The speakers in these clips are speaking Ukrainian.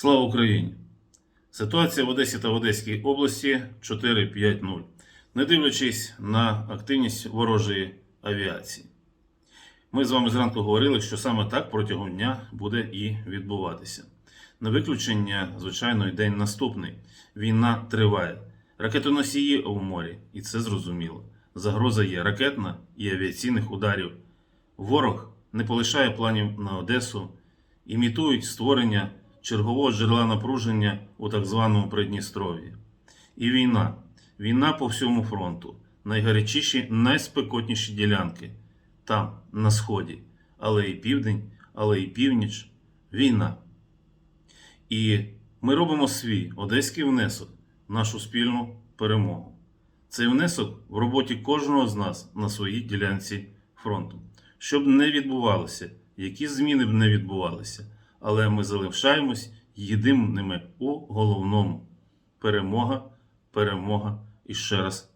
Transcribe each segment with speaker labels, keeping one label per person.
Speaker 1: Слава Україні! Ситуація в Одесі та в Одеській області 4-5-0, не дивлячись на активність ворожої авіації. Ми з вами зранку говорили, що саме так протягом дня буде і відбуватися. На виключення, звичайно, і день наступний. Війна триває. Ракетоносії у морі, і це зрозуміло. Загроза є ракетна і авіаційних ударів. Ворог не полишає планів на Одесу, імітують створення чергового джерела напруження у так званому Придністров'ї. І війна. Війна по всьому фронту. Найгарячіші, найспекотніші ділянки. Там, на сході, але і південь, але і північ. Війна. І ми робимо свій одеський внесок нашу спільну перемогу. Цей внесок в роботі кожного з нас на своїй ділянці фронту. Щоб не відбувалося, які зміни б не відбувалися, але ми залишаємось єдиними у головному: перемога, перемога і ще раз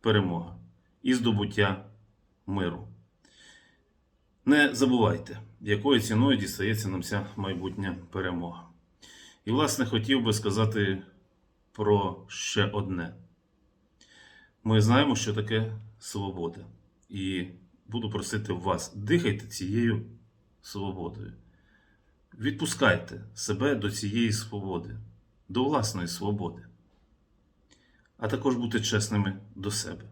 Speaker 1: перемога і здобуття миру. Не забувайте, якою ціною дістається нам ця майбутня перемога. І, власне, хотів би сказати про ще одне. Ми знаємо, що таке свобода. І буду просити вас, дихайте цією свободою. Відпускайте себе до цієї свободи, до власної свободи. А також бути чесними до себе.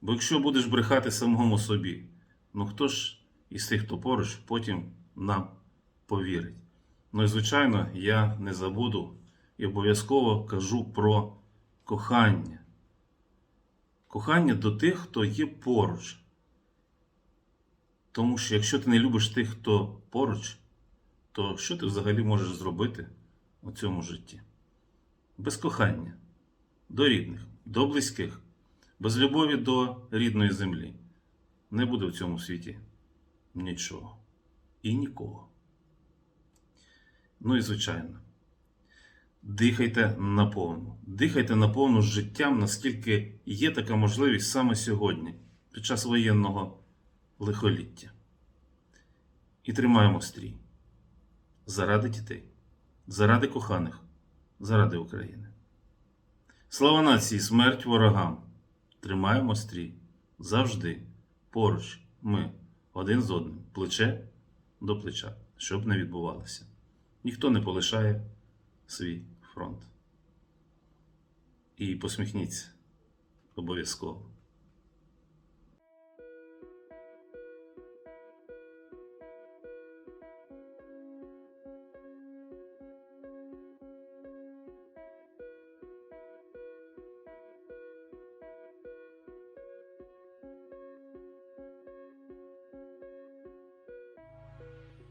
Speaker 1: Бо якщо будеш брехати самому собі, ну хто ж із тих, хто поруч, потім нам повірить? Ну і звичайно, я не забуду і обов'язково кажу про кохання. Кохання до тих, хто є поруч. Тому що якщо ти не любиш тих, хто поруч, то що ти взагалі можеш зробити у цьому житті? Без кохання до рідних, до близьких, без любові до рідної землі. Не буде в цьому світі нічого і нікого. Ну і звичайно, дихайте наповну. Дихайте наповну життям, наскільки є така можливість саме сьогодні, під час воєнного лихоліття. І тримаємо стрій. Заради дітей, заради коханих, заради України. Слава нації, смерть ворогам! Тримаємо стрій завжди, поруч, ми, один з одним, плече до плеча, щоб не відбувалося. Ніхто не полишає свій фронт. І посміхніться обов'язково.